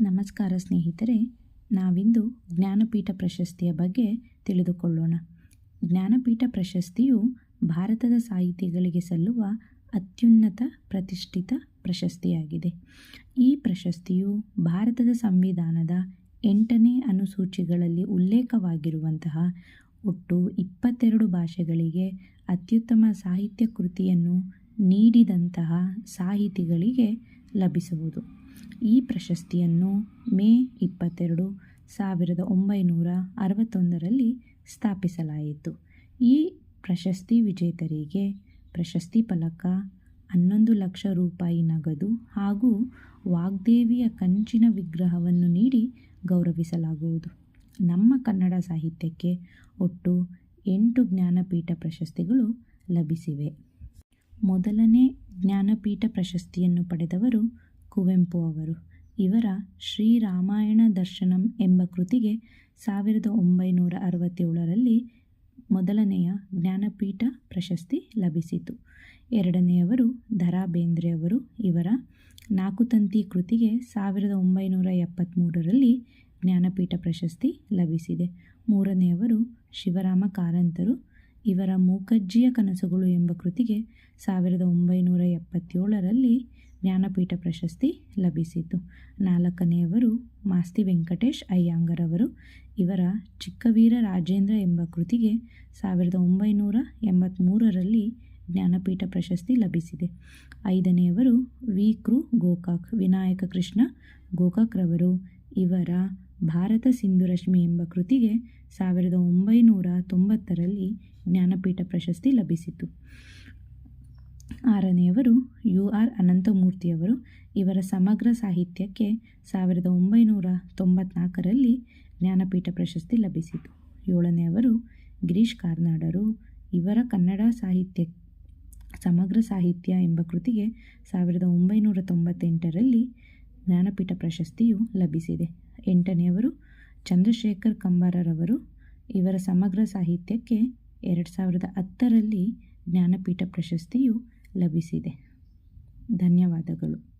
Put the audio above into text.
ನಮಸ್ಕಾರ ಸ್ನೇಹಿತರೆ, ನಾವಿಂದು ಜ್ಞಾನಪೀಠ ಪ್ರಶಸ್ತಿಯ ಬಗ್ಗೆ ತಿಳಿದುಕೊಳ್ಳೋಣ. ಜ್ಞಾನಪೀಠ ಪ್ರಶಸ್ತಿಯು ಭಾರತದ ಸಾಹಿತಿಗಳಿಗೆ ಸಲ್ಲುವ ಅತ್ಯುನ್ನತ ಪ್ರತಿಷ್ಠಿತ ಪ್ರಶಸ್ತಿಯಾಗಿದೆ. ಈ ಪ್ರಶಸ್ತಿಯು ಭಾರತದ ಸಂವಿಧಾನದ ಎಂಟನೇ ಅನುಸೂಚಿಗಳಲ್ಲಿ ಉಲ್ಲೇಖವಾಗಿರುವಂತಹ ಒಟ್ಟು ಇಪ್ಪತ್ತೆರಡು ಭಾಷೆಗಳಿಗೆ ಅತ್ಯುತ್ತಮ ಸಾಹಿತ್ಯ ಕೃತಿಯನ್ನು ನೀಡಿದಂತಹ ಸಾಹಿತಿಗಳಿಗೆ ಲಭಿಸುವುದು. ಈ ಪ್ರಶಸ್ತಿಯನ್ನು ಮೇ ಇಪ್ಪತ್ತೆರಡು ಸಾವಿರದ ಒಂಬೈನೂರ ಅರವತ್ತೊಂದರಲ್ಲಿ ಸ್ಥಾಪಿಸಲಾಯಿತು. ಈ ಪ್ರಶಸ್ತಿ ವಿಜೇತರಿಗೆ ಪ್ರಶಸ್ತಿ ಫಲಕ ಹನ್ನೊಂದು ಲಕ್ಷ ರೂಪಾಯಿ ನಗದು ಹಾಗೂ ವಾಗ್ದೇವಿಯ ಕಂಚಿನ ವಿಗ್ರಹವನ್ನು ನೀಡಿ ಗೌರವಿಸಲಾಗುವುದು. ನಮ್ಮ ಕನ್ನಡ ಸಾಹಿತ್ಯಕ್ಕೆ ಒಟ್ಟು ಎಂಟು ಜ್ಞಾನಪೀಠ ಪ್ರಶಸ್ತಿಗಳು ಲಭಿಸಿವೆ. ಮೊದಲನೇ ಜ್ಞಾನಪೀಠ ಪ್ರಶಸ್ತಿಯನ್ನು ಪಡೆದವರು ಕುವೆಂಪು ಅವರು. ಇವರ ಶ್ರೀರಾಮಾಯಣ ದರ್ಶನಂ ಎಂಬ ಕೃತಿಗೆ ಸಾವಿರದ ಒಂಬೈನೂರ ಅರವತ್ತೇಳರಲ್ಲಿ ಮೊದಲನೆಯ ಜ್ಞಾನಪೀಠ ಪ್ರಶಸ್ತಿ ಲಭಿಸಿತು. ಎರಡನೆಯವರು ದರಾ ರಾ ಬೇಂದ್ರೆಯವರು ಇವರ ನಾಕುತಂತಿ ಕೃತಿಗೆ ಸಾವಿರದ ಒಂಬೈನೂರ ಎಪ್ಪತ್ತ್ಮೂರರಲ್ಲಿ ಜ್ಞಾನಪೀಠ ಪ್ರಶಸ್ತಿ ಲಭಿಸಿದೆ. ಮೂರನೆಯವರು ಶಿವರಾಮ ಕಾರಂತರು. ಇವರ ಮೂಕಜ್ಜಿಯ ಕನಸುಗಳು ಎಂಬ ಕೃತಿಗೆ ಸಾವಿರದ ಒಂಬೈನೂರ ಎಪ್ಪತ್ತೇಳರಲ್ಲಿ ಜ್ಞಾನಪೀಠ ಪ್ರಶಸ್ತಿ ಲಭಿಸಿತು. ನಾಲ್ಕನೆಯವರು ಮಾಸ್ತಿ ವೆಂಕಟೇಶ್ ಅಯ್ಯಂಗರವರು. ಇವರ ಚಿಕ್ಕವೀರ ರಾಜೇಂದ್ರ ಎಂಬ ಕೃತಿಗೆ ಸಾವಿರದ ಒಂಬೈನೂರ ಎಂಬತ್ತ್ಮೂರರಲ್ಲಿ ಜ್ಞಾನಪೀಠ ಪ್ರಶಸ್ತಿ ಲಭಿಸಿದೆ. ಐದನೆಯವರು ವಿ. ಕೃ ಗೋಕಾಕ್, ವಿನಾಯಕ ಕೃಷ್ಣ ಗೋಕಾಕ್ರವರು ಇವರ ಭಾರತ ಸಿಂಧುರಶ್ಮಿ ಎಂಬ ಕೃತಿಗೆ ಸಾವಿರದ ಒಂಬೈನೂರ ತೊಂಬತ್ತರಲ್ಲಿ ಜ್ಞಾನಪೀಠ ಪ್ರಶಸ್ತಿ ಲಭಿಸಿತು. ಆರನೆಯವರು ಯು ಆರ್ ಅನಂತಮೂರ್ತಿಯವರು. ಇವರ ಸಮಗ್ರ ಸಾಹಿತ್ಯಕ್ಕೆ ಸಾವಿರದ ಒಂಬೈನೂರ ತೊಂಬತ್ನಾಲ್ಕರಲ್ಲಿ ಜ್ಞಾನಪೀಠ ಪ್ರಶಸ್ತಿ ಲಭಿಸಿತು. ಏಳನೆಯವರು ಗಿರೀಶ್ ಕಾರ್ನಾಡರು. ಇವರ ಕನ್ನಡ ಸಾಹಿತ್ಯ, ಸಮಗ್ರ ಸಾಹಿತ್ಯ ಎಂಬ ಕೃತಿಗೆ ಸಾವಿರದ ಒಂಬೈನೂರ ತೊಂಬತ್ತೆಂಟರಲ್ಲಿ ಜ್ಞಾನಪೀಠ ಪ್ರಶಸ್ತಿಯು ಲಭಿಸಿದೆ. ಎಂಟನೆಯವರು ಚಂದ್ರಶೇಖರ್ ಕಂಬಾರರವರು. ಇವರ ಸಮಗ್ರ ಸಾಹಿತ್ಯಕ್ಕೆ ಎರಡು ಸಾವಿರದ ಹತ್ತರಲ್ಲಿ ಜ್ಞಾನಪೀಠ ಪ್ರಶಸ್ತಿಯು ಲಭಿಸಿದೆ. ಧನ್ಯವಾದಗಳು.